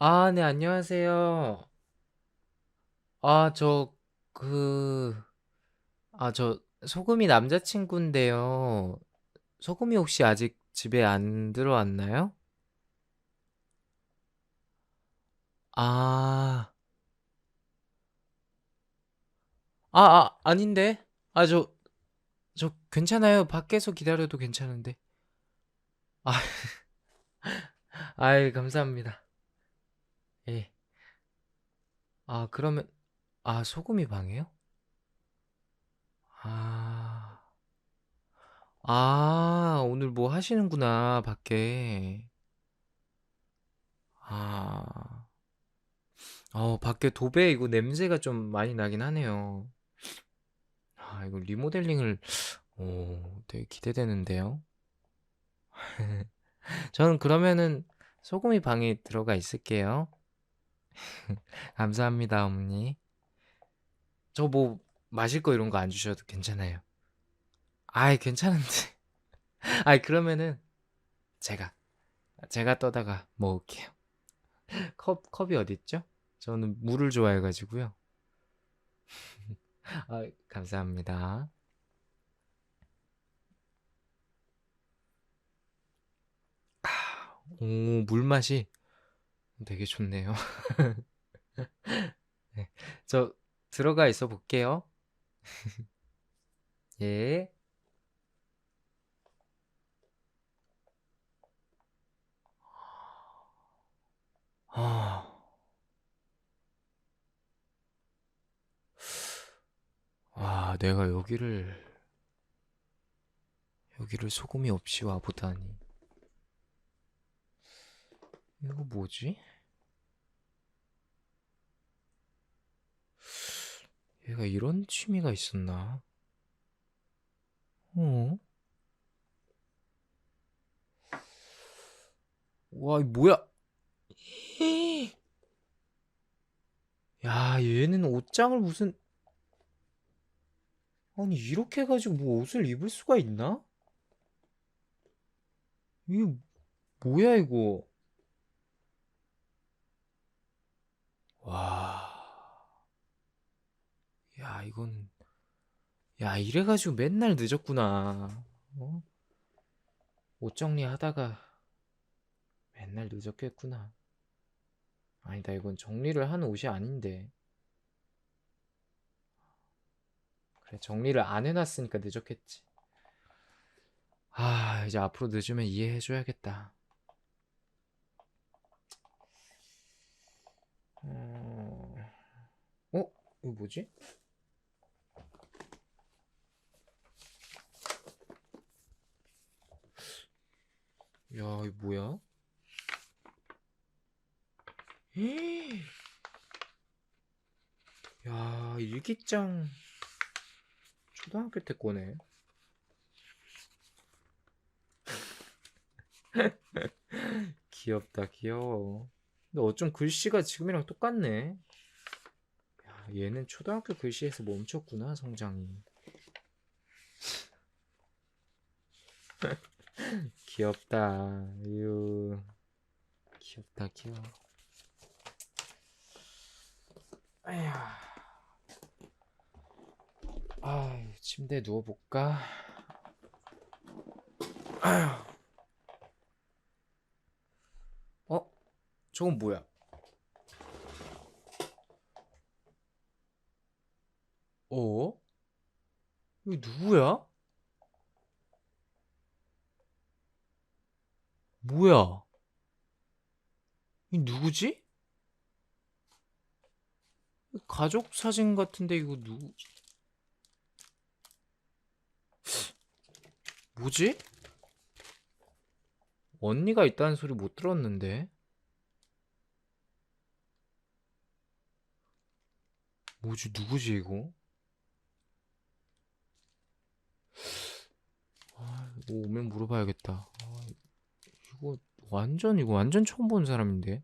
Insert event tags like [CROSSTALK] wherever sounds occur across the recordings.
아, 네, 안녕하세요. 아, 저, 그, 아, 저, 소금이 남자친구인데요. 소금이 혹시 아직 집에 안 들어왔나요? 아, 아, 아, 아닌데? 아, 저, 저, 괜찮아요. 밖에서 기다려도 괜찮은데. 아, [LAUGHS] 아이, 감사합니다. 예. 아, 그러면, 아, 소금이 방해요? 아, 아, 오늘 뭐 하시는구나, 밖에. 아, 어, 밖에 도배 이거 냄새가 좀 많이 나긴 하네요. 아, 이거 리모델링을, 오, 되게 기대되는데요. [LAUGHS] 저는 그러면은 소금이 방에 들어가 있을게요. [LAUGHS] 감사합니다, 어머니. 저 뭐 마실 거 이런 거 안 주셔도 괜찮아요. 아이, 괜찮은데. [LAUGHS] 아이, 그러면은 제가, 제가 떠다가 먹을게요. [LAUGHS] 컵, 컵이 어디 있죠? 저는 물을 좋아해 가지고요. 아, 감사합니다. 오, 물 맛이 되게 좋네요. [LAUGHS] 네, 저 들어가 있어 볼게요. [LAUGHS] 예. 아, 아, 내가 여기를, 여기를 소금이 없이 와보다니. 이거 뭐지? 얘가 이런 취미가 있었나? 어? 와, 이 뭐야? [GASPS] 야, 얘는 옷장을 무슨, 아니, 이렇게 해가지고 뭐 옷을 입을 수가 있나? 이게 뭐야, 이거? 야, 이건, 야, 이래 가지고 맨날 늦었구나. 어? 옷 정리하다가 맨날 늦었겠구나. 아니다, 이건 정리를 하는 옷이 아닌데. 그래, 정리를 안 해놨으니까 늦었겠지. 아, 이제 앞으로 늦으면 이해해줘야겠다. 어, 어? 이거 뭐지? 야, 이거 뭐야? 헤이. [GASPS] 야, 일기장 초등학교 때 거네. [LAUGHS] 귀엽다, 귀여워. 근데 어쩜 글씨가 지금이랑 똑같네. 야, 얘는 초등학교 글씨에서 멈췄구나, 성장이. [LAUGHS] 귀엽다. 유. 귀엽다, 귀여워. 아휴. 아, 침대에 누워 볼까? 아휴. 어? 저건 뭐야? 어? 이거 누구야? 뭐야? 이 누구지? 가족 사진 같은데 이거 누구? 뭐지? 언니가 있다는 소리 못 들었는데. 뭐지, 누구지, 이거? 아, 오면 물어봐야겠다. 아, 이거 완전, 이거 완전 처음 본 사람인데.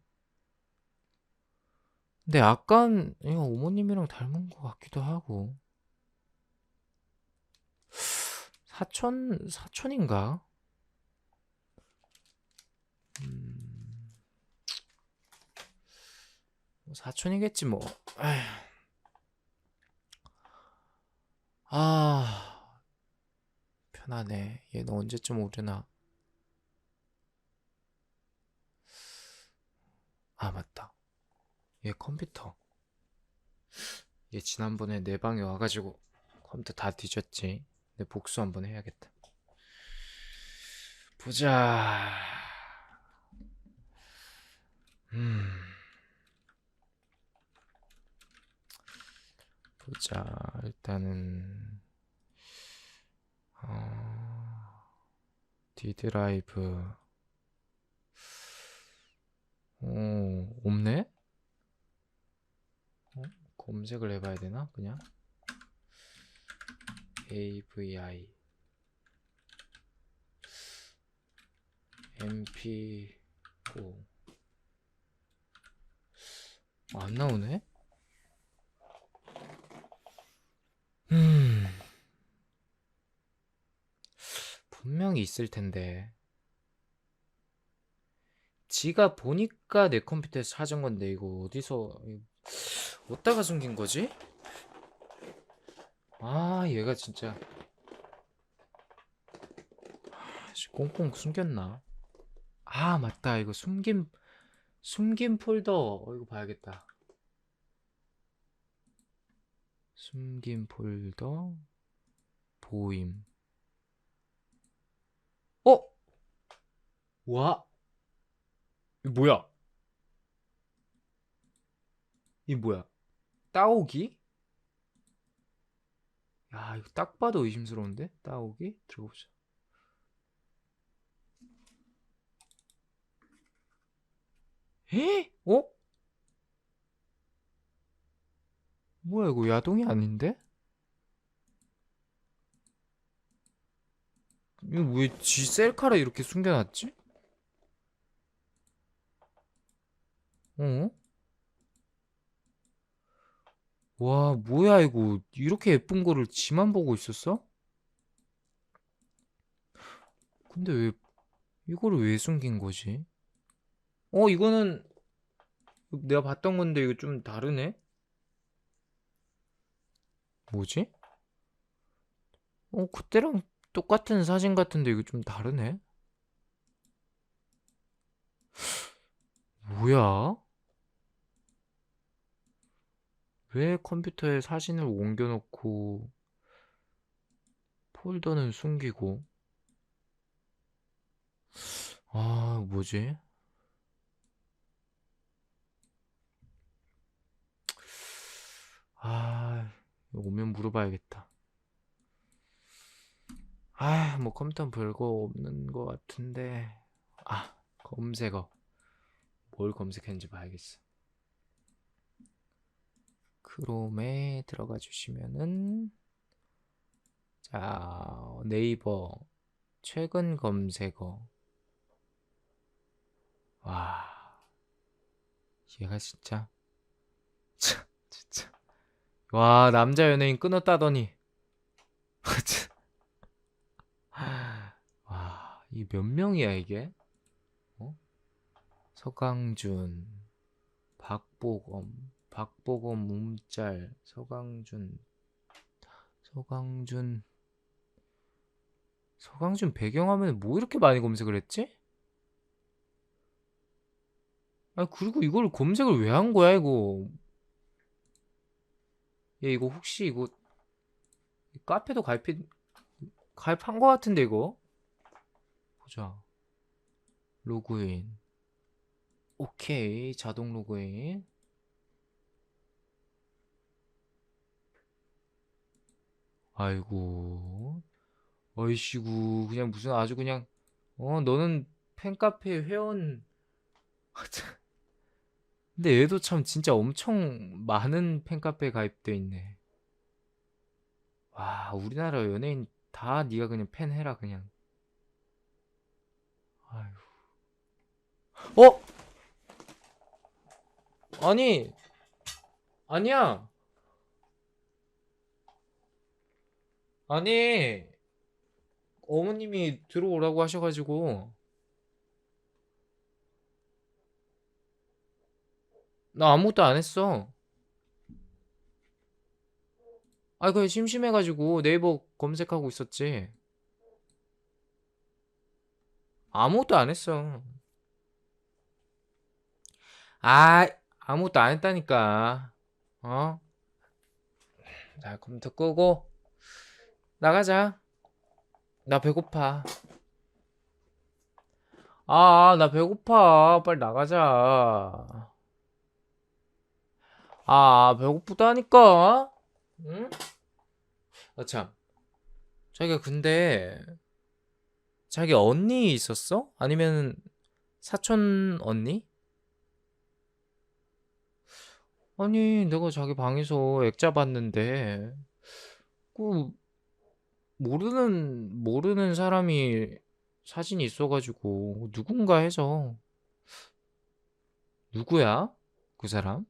근데 약간, 이거 어머님이랑 닮은 것 같기도 하고. 사촌, 사촌인가? 음, 사촌이겠지 뭐. 에휴. 아 편하네. 얘는 언제쯤 오려나? 아 맞다. 얘 컴퓨터. 얘 지난번에 내 방에 와가지고 컴퓨터 다 뒤졌지. 내 복수 한번 해야겠다. 보자. 음. 보자. 일단은 어, D 드라이브. 오, 없네? 어? 검색을 해봐야 되나? 그냥 AVI MP4 아, 안 나오네? 음 분명히 있을 텐데 지가 보니까 내 컴퓨터에서 찾은 건데 이거 어디서 어디다가 숨긴 거지? 아 얘가 진짜. 아, 씨, 꽁꽁 숨겼나? 아 맞다. 이거 숨긴 숨긴 폴더. 어, 이거 봐야겠다. 숨긴 폴더. 보임. 어? 와 이 뭐야? 이 뭐야? 따오기? 야, 이거 딱 봐도 의심스러운데? 따오기? 들어보자. 에? 어? 뭐야, 이거 야동이 아닌데? 이거 왜 지 셀카를 이렇게 숨겨놨지? 어? 와, 뭐야, 이거. 이렇게 예쁜 거를 지만 보고 있었어? 근데 왜, 이거를 왜 숨긴 거지? 어, 이거는 내가 봤던 건데 이거 좀 다르네? 뭐지? 어, 그때랑 똑같은 사진 같은데 이거 좀 다르네? 뭐야? 왜 컴퓨터에 사진을 옮겨놓고 폴더는 숨기고? 아 뭐지? 아 오면 물어봐야겠다. 아 뭐 컴퓨터는 별거 없는 것 같은데. 아 검색어. 뭘 검색했는지 봐야겠어 크롬에 들어가 주시면은 자 네이버 최근 검색어. 와 얘가 진짜? 참 진짜. 와 남자 연예인 끊었다더니. [LAUGHS] 와 이 몇 명이야 이게? 어? 서강준 박보검 박보검 몸짤 서강준 서강준 서강준 배경화면에 뭐 이렇게 많이 검색을 했지? 아 그리고 이걸 검색을 왜 한 거야 이거? 얘 이거 혹시 이거 카페도 가입해 가입한 거 같은데 이거? 보자. 로그인. 오케이. 자동 로그인 아이고. 어이씨구 그냥 무슨 아주 그냥 어 너는 팬카페 회원. 근데 얘도 참 진짜 엄청 많은 팬카페 가입돼 있네. 와 우리나라 연예인 다 네가 그냥 팬 해라 그냥. 아휴 어? 아니 아니야 아니 어머님이 들어오라고 하셔가지고 나 아무것도 안 했어. 아, 그냥 심심해가지고 네이버 검색하고 있었지. 아무것도 안 했어. 아, 아무것도 안 했다니까. 어? 자, 컴퓨터 끄고 나가자. 나 배고파. 아, 나 배고파. 빨리 나가자. 아, 배고프다니까? 응? 아, 참. 자기가 근데, 자기 언니 있었어? 아니면 사촌 언니? 아니, 내가 자기 방에서 액자 봤는데, 그, 모르는, 모르는 사람이 사진이 있어 가지고, 누군가 해서, 누구야? 그 사람?